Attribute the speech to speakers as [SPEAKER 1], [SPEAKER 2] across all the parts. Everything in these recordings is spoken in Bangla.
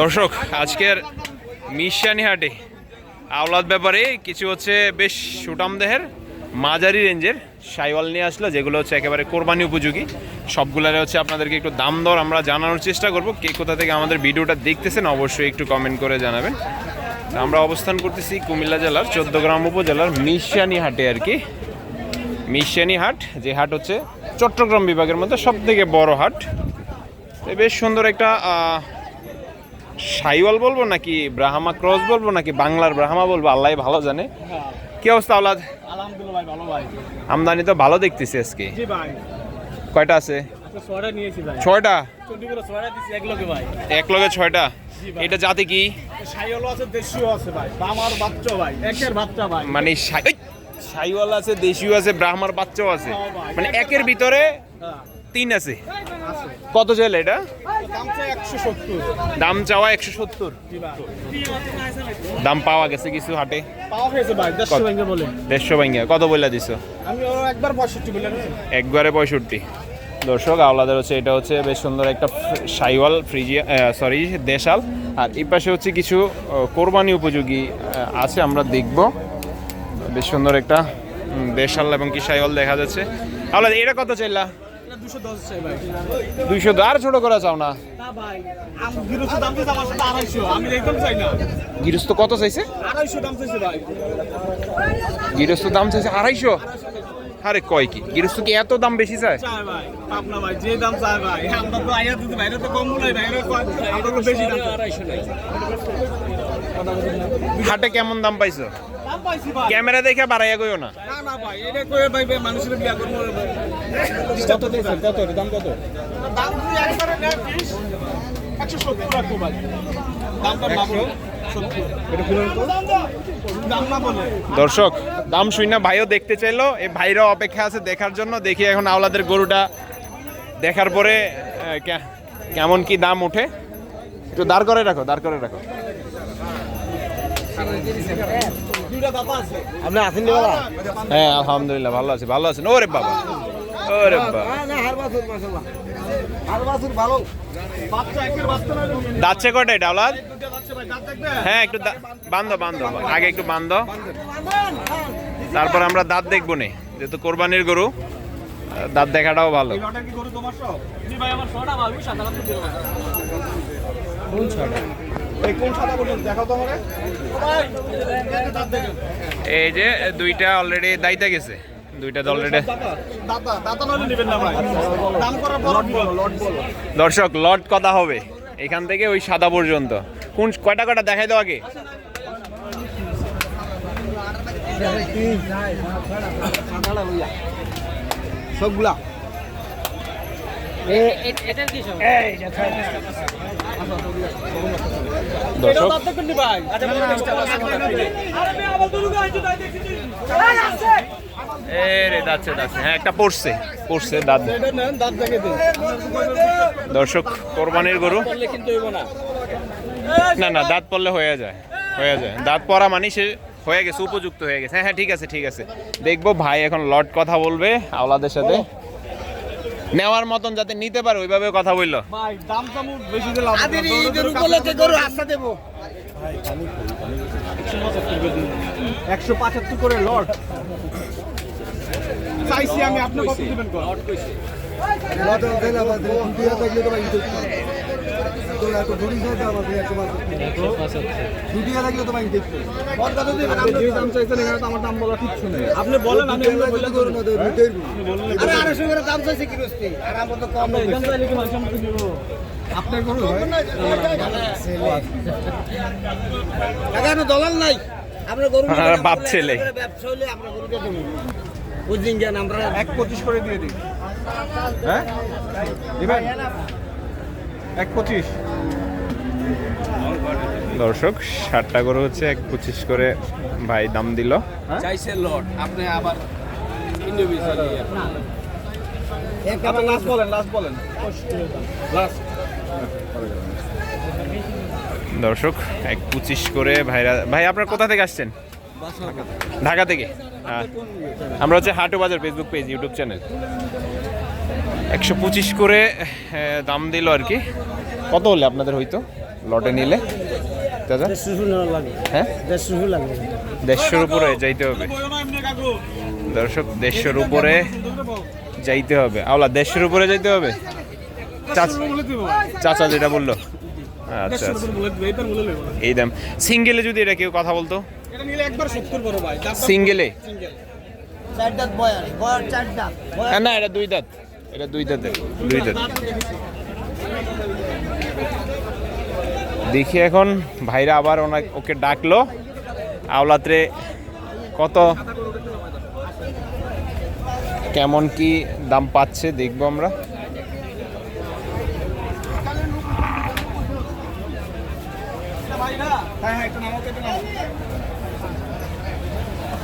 [SPEAKER 1] দর্শক, আজকের মিশানি হাটে আওলাদ ব্যাপারে কিছু হচ্ছে বেশ সুটাম দেহের মাঝারি রেঞ্জের সাইওয়াল নিয়ে আসলো, যেগুলো হচ্ছে একেবারে কোরবানি উপযোগী। সবগুলারে হচ্ছে আপনাদেরকে একটু দাম দর আমরা জানানোর চেষ্টা করব। কে কোথা থেকে আমাদের ভিডিওটা দেখতেছেন অবশ্যই একটু কমেন্ট করে জানাবেন। আমরা অবস্থান করতেছি কুমিল্লা জেলার চোদ্দগ্রাম উপজেলার মিশানি হাটে আর কি। মিশানি হাট যে হাট হচ্ছে চট্টগ্রাম বিভাগের মধ্যে সব থেকে বড় হাট। বেশ সুন্দর একটা সাইওয়াল বলব নাকি ব্রাহ্মা ক্রস বলব নাকি বাংলার ব্রাহ্মা বলব? আল্লাহ ভালো জানে। কি অবস্থা আওলাদ? আমদানি তো ভালো দেখতেছি আজকে। কয়টা আছে?
[SPEAKER 2] আচ্ছা
[SPEAKER 1] ছয়টা
[SPEAKER 2] এক
[SPEAKER 1] লগে ছয়টা? এটা জাতি কি? মানে সাইওয়াল আছে দেশীয় আছে ব্রাহ্মার বাচ্চাও আছে। মানে একের ভিতরে
[SPEAKER 2] হ্যাঁ।
[SPEAKER 1] তিন আছে। কত চাইলে এটা?
[SPEAKER 2] দাম
[SPEAKER 1] চাওয়া একশো সত্তর। দাম পাওয়া গেছে কিছু হাটে।
[SPEAKER 2] দেড়শো
[SPEAKER 1] দেড়শো কত বইলা দিছো?
[SPEAKER 2] একবার পঁয়ষট্টি
[SPEAKER 1] দর্শক আওলাদের হচ্ছে এটা হচ্ছে বেশ সুন্দর একটা সাইওয়াল ফ্রিজিয়া সরি দেশাল। আর এই পাশে হচ্ছে কিছু কোরবানি উপযোগী আছে আমরা দেখব। বেশ সুন্দর একটা দেশাল এবং কি সাইওয়াল দেখা যাচ্ছে। আওলাদ এটা কত চাইলা? দুইশো আর ছোট করা চাও না?
[SPEAKER 2] গৃহস্থ দাম চাইছে আমার সাথে আড়াইশো। একদম চাই না।
[SPEAKER 1] গৃহস্থ কত চাইছে?
[SPEAKER 2] আড়াইশো দাম চাইছে
[SPEAKER 1] গৃহস্থ দাম চাইছে আড়াইশো? আরে কয় কি? গৃহস্থ কি এত দাম বেশি চায়? হাটে কেমন দাম পাইছো?
[SPEAKER 2] দাম পাইছি ভাই।
[SPEAKER 1] ক্যামেরা দেখে বাড়াইয়া গইও না।
[SPEAKER 2] না না ভাই এটা কয়ে ভাই ভাই মানুষের বিয়া করব কত দিয়েছেন কত দাম কত? দাম তুই একবারে নেয় বিশ একশো সত্তর রাখব ভাই। দামটা না
[SPEAKER 1] দর্শক দাম শুই না ভাইও দেখতে চাইলো এই ভাইরাও অপেক্ষা আছে দেখার জন্য। দেখি এখন আওলাদের গরুটা দেখার পরে কেমন কি দাম ওঠে। একটু দাঁড় করে রাখো দাঁড় করে রাখো।
[SPEAKER 2] দুইটা দাপা আছে।
[SPEAKER 3] আপনি আছেন
[SPEAKER 1] হ্যাঁ আলহামদুলিল্লাহ ভালো আছি ভালো আছেন। ওরে বাবা। ওরে
[SPEAKER 3] মাশাআল্লাহ। হার বাছুর ভালো।
[SPEAKER 2] বাচ্চা একের বাচ্চা না
[SPEAKER 1] দাচ্ছে
[SPEAKER 2] দাঁত দেখবে?
[SPEAKER 1] হ্যাঁ একটু দা- বান্ধো বান্ধো আগে একটু বান্ধো তারপর আমরা দাঁত দেখব নে। যেহেতু কোরবানির গরু দাঁত দেখাটাও ভালো।
[SPEAKER 2] এই লটের কি গরু তোমার সব? জি ভাই আমার ছটা ভাই সাধারণত দিল
[SPEAKER 3] কোন ছয়টা?
[SPEAKER 2] এই কোন সাদা পর্যন্ত দেখাও তো আমাকে ভাই দাঁত দেখেন
[SPEAKER 1] এই যে দুইটা অলরেডি দাইতে গেছে। দুইটা
[SPEAKER 2] বলো
[SPEAKER 1] দর্শক লট কথা হবে? এখান থেকে ওই সাদা পর্যন্ত। কোন কয়টা কয়টা? দেখাই দাও আগে।
[SPEAKER 3] সবগুলা।
[SPEAKER 1] দর্শক। দাচ্ছে দাচ্ছে হ্যাঁ একটা পড়ছে পড়ছে দাঁত।
[SPEAKER 2] দাঁত
[SPEAKER 1] দর্শক কোরবানির গরু।
[SPEAKER 2] না
[SPEAKER 1] না দাঁত পড়লে হয়ে যায় হয়ে যায়। দাঁত পড়া মানে সে হয়ে গেছে উপযুক্ত হয়ে গেছে। হ্যাঁ হ্যাঁ ঠিক আছে ঠিক আছে। দেখব ভাই এখন লট কথা বলবে আওলাদের সাথে। নেওয়ার মতন যাতে নিতে পারে ওইভাবে কথা বলল।
[SPEAKER 2] চাইছি আমি আপনি কত দিবেন আপনি যে দাম চাইছেন এখানে তো আমার দাম বলা কিচ্ছু নেই আপনি বলেন আমি এগুলো বলে
[SPEAKER 3] আরে আড়াইশো করে দাম চাইছে গৃহস্থী আর আমার তো কম
[SPEAKER 2] এখান চাইলে কি মানুষ আমাকে দিব আপনার কোনো
[SPEAKER 3] এখানে দলাল নাই। আমরা গরু
[SPEAKER 1] বাপ ছেলে।
[SPEAKER 3] ব্যবসা হলে আমরা গরুকে দেবো। আমরা
[SPEAKER 2] এক পঁচিশ করে দিয়ে দিই। হ্যাঁ? দিবেন? এক পঁচিশ।
[SPEAKER 1] দর্শক ষাটটা গরু হচ্ছে এক পঁচিশ করে ভাই দাম দিল।
[SPEAKER 4] চাইছে লট আপনি আবার ইন্ডিভিজুয়াল
[SPEAKER 3] এক
[SPEAKER 2] আপনি লাস্ট বলেন লাস্ট বলেন। লাস্ট
[SPEAKER 1] দর্শক এক পঁচিশ করে ভাইরা ভাই আপনার কোথা থেকে আসছেন? ঢাকা থেকে? হ্যাঁ। আমরা হচ্ছে হাটু বাজার ফেসবুক পেজ ইউটিউব চ্যানেল একশো পঁচিশ করে দাম দিল আর কি। কত হলে আপনাদের হইতো? লটে নিলে? দাদা হ্যাঁ? দেড়শোর উপরে যাইতে হবে। দর্শক, দেড়শোর উপরে যাইতে হবে। আওলা, দেড়শোর উপরে যাইতে হবে? চাচা যেটা বলল। আচ্ছা আচ্ছা। এই দাম। সিঙ্গেলে যদি এটা কেউ কথা বলতো?
[SPEAKER 2] এটা নিলে একবার 70 বড় ভাই।
[SPEAKER 1] সিঙ্গেলে?
[SPEAKER 2] সিঙ্গেল।
[SPEAKER 3] চার দাঁত বয়ার বয়ার চার দাঁত
[SPEAKER 1] না এটা দুই দাঁত। এটা দুই দাঁতের দুই দাঁত। দেখি এখন ভাইরা আবার ওনাকে ওকে ডাকলো। আওলাত্রে কত কেমন কি দাম পাচ্ছে দেখব আমরা।
[SPEAKER 2] হ্যাঁ হ্যাঁ একটু নামাও তো, একটু নামাও
[SPEAKER 3] জবান দেয়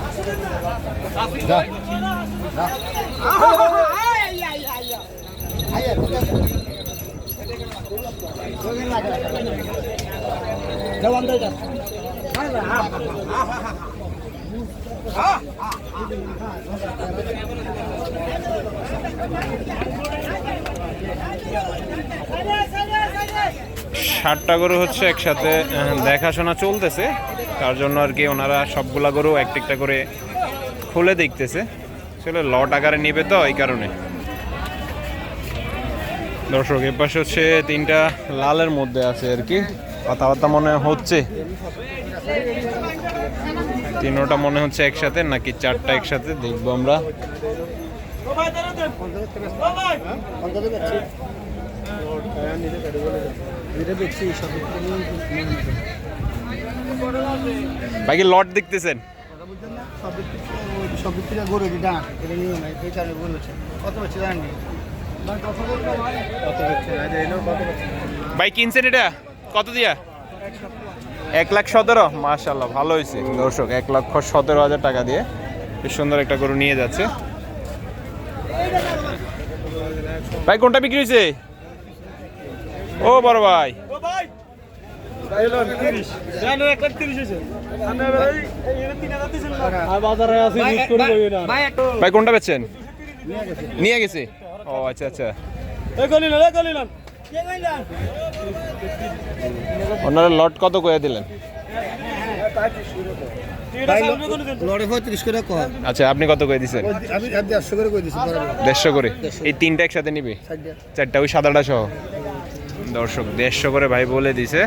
[SPEAKER 3] যা
[SPEAKER 1] ষাটটা গরু হচ্ছে একসাথে দেখাশোনা চলতেছে। তার জন্য আর কি ওনারা সবগুলা গরু একটা একটা করে খুলে দেখতেছে। আসলে লট আকারে নেবে তো এই কারণে। দর্শক, এ পাশে হচ্ছে তিনটা লালের মধ্যে আছে আর কি। কথাবার্তা মনে হচ্ছে। তিনোটা মনে হচ্ছে একসাথে, নাকি চারটা একসাথে দেখব আমরা।
[SPEAKER 3] অন্তত
[SPEAKER 1] বাকি লট দেখতেছেন? ভাই কিনছেন এটা? কত দিয়া? এক লাখ সতেরো? মাশাল্লাহ ভালো হয়েছে। দর্শক এক লক্ষ সতেরো হাজার টাকা দিয়ে বেশ সুন্দর একটা গরু নিয়ে যাচ্ছে। ভাই কোনটা বিক্রি হয়েছে? ও বড় ভাই।
[SPEAKER 2] ভাই এলো 30 জানো 1 লাখ 30 হইছে আমি এবার এই। এই 3000 দিছেন না আর বাজারে আছে ইউজ করে কই না। ভাই একটু
[SPEAKER 1] ভাই কোনটা বেচছেন? নিয়ে গেছে। ও আচ্ছা আচ্ছা।
[SPEAKER 2] এই গলি না এই গলি না
[SPEAKER 1] ওনারা লট কত করে দিলেন আচ্ছা আপনি কত করে দিচ্ছেন
[SPEAKER 3] দেড়শো করে
[SPEAKER 1] দেড়শো করে? এই তিনটা একসাথে নিবে? চারটা ওই সাদাটা সহ। দর্শক দেড়শো করে ভাই বলে দিছে।